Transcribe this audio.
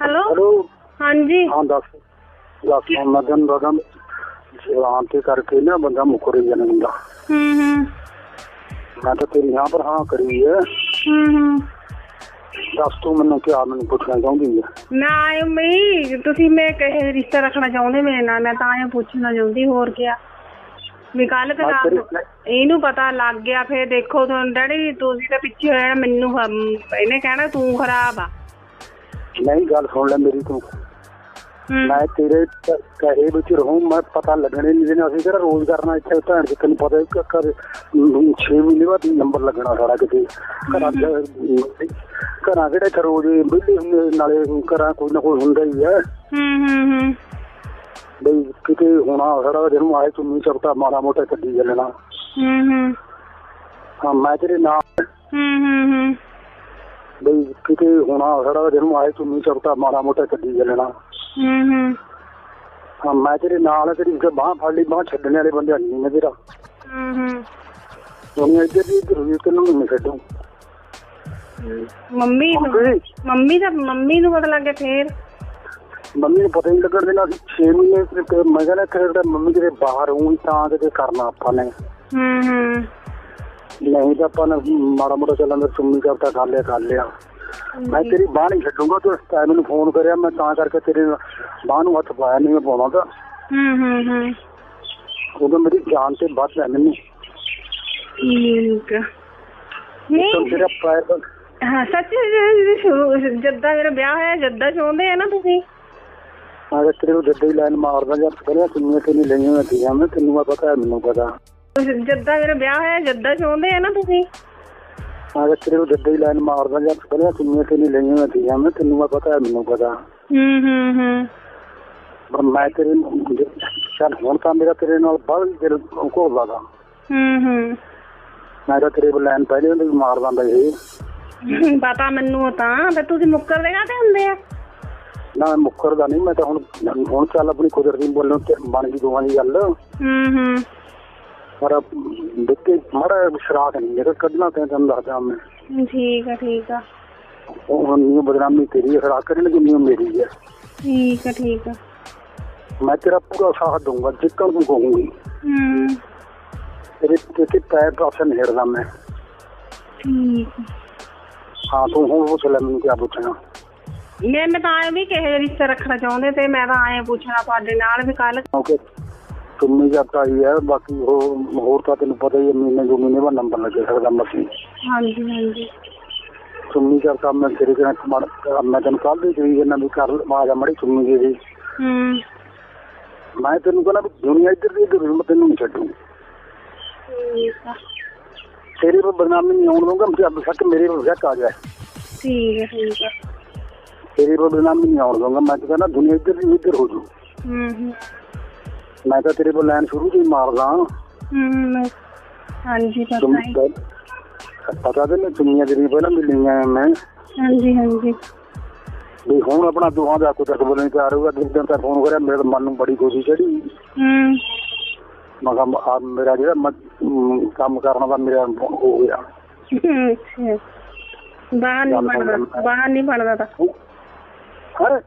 Hello hello ਹਾਂਜੀ। ਹਾਂ ਦੱਸ। ਦੱਸ ਮੈਂ ਤੈਨੂੰ ਦੱਸਾਂ ਜਵਾਨ ਤੇ ਕਰਕੇ ਨਾ ਬੰਦਾ ਮੁੱਕਰ ਜਾਂਦਾ ਹੁੰਦਾ। ਹੂੰ ਹੂੰ। ਮੈਂ ਤਾਂ ਤੇਰੀ ਹਾਂ ਪਰ ਹਾਂ ਕਰੀ ਹੈ ਹੂੰ ਹੂੰ। ਦੱਸ ਤੂੰ ਮੈਨੂੰ ਕਿਆ ਮੈਨੂੰ ਪੁੱਛਣਾ ਚਾਹੁੰਦੀ ਹੈ ਮੈਂ ਆਇ ਮਈ ਤੁਸੀਂ ਮੈਂ ਕਹੇ ਰਿਸ਼ਤਾ ਰੱਖਣਾ ਚਾਹੁੰਦੇ ਮੇਰੇ ਨਾਲ ਮੈਂ ਤਾਂ ਇਹ ਪੁੱਛਣਾ ਚਾਹੁੰਦੀ ਹੋਰ ਕਿਆ? ਵੀ ਕੱਲ ਮੈਂ ਤੇਰੀ- ਇਹਨੂੰ ਪਤਾ ਲੱਗ ਗਿਆ ਫੇਰ ਦੇਖੋ ਤੁਹਾਨੂੰ ਡੈਡੀ ਤੁਸੀਂ ਤਾਂ ਪਿੱਛੇ ਹੋ ਜਾਣਾ ਮੈਨੂੰ ਇਹਨੇ ਕਹਿਣਾ ਤੂੰ ਖਰਾਬ ਆ। ਨਹੀਂ ਗੱਲ ਸੁਣ ਲੈ ਮੇਰੀ ਤੂੰ। ਹੂੰ। ਮੈਂ ਤੇਰੇ ਕਹੇ ਵਿੱਚ ਰਹੂੰ ਮੈਂ ਪਤਾ ਲੱਗਣੇ ਨਹੀਂ ਦੇਣਾ ਅਸੀਂ ਕਿਹੜਾ ਰੋਜ਼ ਕਰਨਾ ਇੱਥੇ। ਭੈਣ ਜੀ ਤੈਨੂੰ ਪਤਾ ਕਿ ਕਰ 6 ਮਹੀਨੇ ਬਾਅਦ ਹੀ ਨੰਬਰ ਲੱਗਣਾ ਸਾਡਾ ਕਿਤੇ। ਘਰਾਂ ਚ ਘਰਾਂ ਕਿਹੜੇ ਇੱਥੇ ਰੋਜ਼ ਵਿਹਲੇ ਹੁੰਦੇ ਨਾਲੇ ਘਰਾਂ ਕੋਈ ਨਾ ਕੋਈ ਹੁੰਦਾ ਹੀ ਹੈ। ਹੂੰ ਹੂੰ ਹੂੰ। ਬਈ ਕਿਤੇ ਹੋਣਾ ਸਾਡਾ ਜਿਹਨੂੰ ਆਏ ਚੁੰਨੀ ਚਪਟਾ ਮਾੜਾ ਮੋਟਾ ਕੱਢੀ ਚੱਲਣਾ ਹੂੰ ਹੂੰ। ਹਾਂ ਮੈਂ ਤੇਰੇ ਨਾਲ। ਹੂੰ ਹੂੰ ਹੂੰ। ਬਈ ਕਿਤੇ ਹੋਣਾ ਸਾਡਾ ਜਿਹਨੂੰ ਆਏ ਚੁੰਨੀ ਚਪਟਾ ਮਾੜਾ ਮੋਟਾ ਕੱਢੀ ਚੱਲਣਾ ਹੂੰ ਹੂੰ। ਹਾਂ ਮੈਂ ਤੇਰੇ ਨਾਲ ਆ, ਤੇਰੀ ਬਾਹ ਫੜ ਲਈ ਬਾਹ ਛੱਡਣ ਵਾਲੇ ਬੰਦੇ ਨਹੀਂ ਮੈਂ ਤੇਰਾ। ਹੂੰ ਹੂੰ। ਦੁਨੀਆ ਇੱਧਰ ਦੀ ਇੱਧਰ ਤੈਨੂੰ ਨਹੀਂ ਛੱਡੂ। ਮੰਮੀ ਨੂੰ ਮੰਮੀ ਮੰਮੀ ਦਾ ਮੰਮੀ ਨੂੰ ਪਤਾ ਲੱਗ ਗਿਆ ਫੇਰ। ਮੰਮੀ ਨੂੰ ਪਤਾ ਹੀ ਨਹੀਂ ਲੱਗਣ ਦੇਣਾ ਸੀ 6 ਮਹੀਨੇ ਤੇ ਤੇ ਮੈਂ ਕਹਿੰਦਾ ਕਿ ਮੰਮੀ ਕਿਤੇ ਬਾਹਰ ਹੋਈ ਤਾਂ ਕਿਤੇ ਕਰਨਾ ਆਪਾਂ ਨੇ। ਹੂੰ ਹੂੰ। ਨਹੀਂ ਤਾਂ ਆਪਾਂ ਨੇ ਮਾੜਾ ਮੋਟਾ ਚੱਲਣ ਦਾ ਚੁੰਨੀ ਕਰਤਾ ਕਰ ਲਿਆ ਕਰ ਲਿਆ। ਮੈਂ ਤੇਰੀ ਬਾਹ ਨਹੀਂ ਛੱਡੂਗਾ ਤੂੰ ਇਸ ਟਾਈਮ ਮੈਨੂੰ ਫੋਨ ਕਰਿਆ ਮੈਂ ਤਾਂ ਕਰਕੇ ਤੇਰੇ ਬਾਹ ਨੂੰ ਹੱਥ ਪਾਇਆ ਨਹੀਂ ਮੈਂ ਪਾਉਣਾ ਤਾਂ। ਹੂੰ ਹੂੰ ਹੂੰ। ਉਦੋਂ ਮੇਰੀ ਜਾਨ ਤੇ ਬਚ ਹੈ ਮੈਨੂੰ। ਠੀਕ ਆ। ਤਾਂ ਨਹੀਂ। ਤੇਰਾ ਪੈਰ ਦਾ ਹਾਂ ਸੱਚ ਸ਼ੁਰੂ- ਜੱਦਾਂ ਮੇਰਾ ਵਿਆਹ ਹੋਇਆ ਜੱਦਾਂ ਚਾਹੁੰਦੇ ਆ ਨਾ ਤੁਸੀਂ। ਮੈਂ ਤੇਰੇ ਨੂੰ ਜੱਦੇ ਹੀ ਲਾਈਨ ਮਾਰਦਾ ਜਾਂ ਕਰਿਆ ਚੁੰਨੀਆਂ ਤੇ ਨਹੀਂ ਲਈਆਂ ਹੋਈਆਂ ਤੀਆਂ ਮੈਂ ਤੈਨੂੰ ਮੈਂ ਪਤਾ ਮੈਨੂੰ ਪਤਾ। ਜੱਦਾਂ ਮੇਰਾ ਵਿਆਹ ਹੋਇਆ ਜੱਦਾਂ ਚਾਹੁੰਦੇ ਆ ਨਾ ਤੁਸੀਂ। ਨੂੰ ਜੱਦੇ ਹੀ ਲਾਈਨ ਮਾਰਦਾ ਜਾਂ ਕਰਿਆ ਚੁੰਨੀਆਂ ਤੇ ਨਹੀਂ ਲਈਆਂ ਤੀਆਂ ਮੈਂ ਤੈਨੂੰ ਪਤਾ ਹੈ ਮੈਨੂੰ ਪਤਾ। ਹੂੰ ਹੂੰ ਹੂੰ। ਪਰ ਮੈਂ ਤੇਰੇ ਚੱਲ ਹੁਣ ਤਾਂ ਮੇਰਾ ਤੇਰੇ ਨਾਲ ਬਾਹਰ ਦਿਲ ਘੋਲ ਲਾਗਾ ਹੂੰ ਹੂੰ। ਮੈਂ ਤਾਂ ਤੇਰੇ ਲਾਈਨ ਪਹਿਲੇ ਵੀ ਮਾਰ ਦਿੰਦਾ ਇਹ ਪਤਾ ਮੈਨੂੰ ਤਾਂ ਤੇ ਤੁਸੀਂ ਮੁੱਕਰ ਦੇਗਾ ਤੇ ਹੁੰਦੇ ਆ? ਨਾ ਮੈਂ ਮੁੱਕਰਦਾ ਨਹੀਂ ਮੈਂ ਤਾਂ ਹੁਣ ਹੁਣ ਚੱਲ ਆਪਣੀ ਕੁਦਰਤੀ ਬੋਲਣ ਤੇ ਬਣ ਗਈ ਦੋਵਾਂ ਦੀ ਗੱਲ। ਹੂੰ ਹੂੰ। ਪਰ ਦਿੱਤੇ ਮਾੜਾ ਸ਼ਰਾਕ ਨਹੀਂ ਜਿਹੜਾ ਕੱਢਣਾ ਤੇ ਤੈਨੂੰ ਦੱਸਦਾ ਮੈਂ। ਠੀਕ ਆ ਠੀਕ ਆ। ਉਹ ਨਹੀਂ ਬਦਨਾਮੀ ਤੇਰੀ ਹੈ, ਸ਼ਰਾਕ ਕਰਨ ਦੀ ਨਹੀਂ ਮੇਰੀ ਹੈ ਠੀਕ ਆ ਠੀਕ ਆ। ਮੈਂ ਤੇਰਾ ਪੂਰਾ ਸਾਥ ਦਊਂਗਾ ਜਿੱਕਣ ਤੂੰ ਕਹੂੰਗੀ। ਹੂੰ। ਤੇਰੇ ਤੇ ਪੈਰ ਪਾਸੇ ਨਹੀਂ ਹਟਦਾ ਮੈਂ। ਠੀਕ। ਹਾਂ ਤੂੰ ਹੁਣ ਪੁੱਛ ਲੈ ਮੈਨੂੰ ਕਿਆ ਪੁੱਛਣਾ? ਮੈਂ ਮੈਂ ਤਾਂ ਐ ਵੀ ਕਿਸੇ ਰਿਸ਼ਤਾ ਰੱਖਣਾ ਚਾਹੁੰਦੇ ਤੇ ਮੈਂ ਤਾਂ ਐ ਪੁੱਛਣਾ ਤੁਹਾਡੇ ਨਾਲ ਵੀ ਕੱਲ ਕਿਉਂਕਿ ਤੁਮੀ ਜਦ ਆਈ ਹੈ ਬਾਕੀ ਉਹ ਹੋਰ ਤਾਂ ਤੈਨੂੰ ਪਤਾ ਹੀ ਹੈ ਮਹੀਨੇ ਦੋ ਮਹੀਨੇ ਬਾਅਦ ਨੰਬਰ ਲੱਗੇ ਸਕਦਾ ਮਸੀਂ। ਹਾਂਜੀ ਹਾਂਜੀ। ਤੁਮੀ ਜਦ ਕੰਮ ਮੈਂ ਤੇਰੇ ਕੋਲ ਮੜ ਮੈਂ ਤੈਨੂੰ ਕੱਲ ਦੀ ਕਹੀ ਜਨਾ ਵੀ ਕਰ ਆਵਾਜ਼ ਮੜੀ ਤੁਮੀ ਦੇ ਦੀ ਹੂੰ। ਮੈਂ ਤੈਨੂੰ ਕਹਿੰਦਾ ਵੀ ਦੁਨੀਆ ਇੱਧਰ ਦੀ ਇੱਧਰ ਮੈਂ ਤੈਨੂੰ ਨਹੀਂ ਛੱਡੂ। ਤੇਰੇ ਕੋਲ ਬਦਨਾਮੀ ਨਹੀਂ ਆਉਣ ਦਊਂਗਾ ਮੈਂ ਅੱਬ ਸੱਕ ਮੇਰੇ ਕੋਲ ਸ਼ੱਕ ਆ ਜਾਏ ਠੀਕ ਆ ਠੀਕ ਆ। ਤੇਰੇ ਕੋਲ ਬਦਨਾਮੀ ਨਹੀਂ ਆਉਣ ਦਊਂਗਾ ਮੈਂ ਕਹਿੰਦਾ ਦੁਨੀਆ ਇੱਧਰ ਦੀ ਇੱਧਰ ਹੋ ਜੂ। ਹੂੰ ਹੂੰ। ਮੈਂ ਤਾਂ ਤੇਰੇ ਕੋਲ ਲਾਈਨ ਸ਼ੁਰੂ ਤੋਂ ਹੀ ਮਾਰਦਾ ਹੂੰ ਮੈਂ- ਹਾਂਜੀ ਪਤਾ ਹੈ। ਪਤਾ ਤੇ ਨਹੀਂ ਦੁਨੀਆ ਜਿਹੜੀ ਪਹਿਲਾਂ ਮਿਲੀਆਂ ਮੈਂ? ਹਾਂਜੀ ਹਾਂਜੀ। ਵੀ ਹੁਣ ਆਪਣਾ ਦੋਹਾਂ ਦਾ ਕੋਈ ਤੱਕ ਬੋਲਣ ਤਿਆਰ ਹੋਊਗਾ। ਦਿਨ ਦਿਨ ਤੱਕ ਫੋਨ ਕਰਿਆ ਮੇਰੇ ਮਨ ਨੂੰ ਬੜੀ ਖੁਸ਼ੀ ਚੜੀ ਹੂੰ ਮੈਂ ਕਿਹਾ ਮੇਰਾ ਜਿਹੜਾ ਮ- ਕੰਮ ਕਰਨ ਦਾ ਮੇਰਾ ਹੋ ਗਿਆ। ਅੱਛਾ। ਬਾਹਰ ਨਹੀਂ ਬਣਦਾ ਬਾਹਰ ਨਹੀਂ ਬਣਦਾ ਤਾਂ। ਹਰ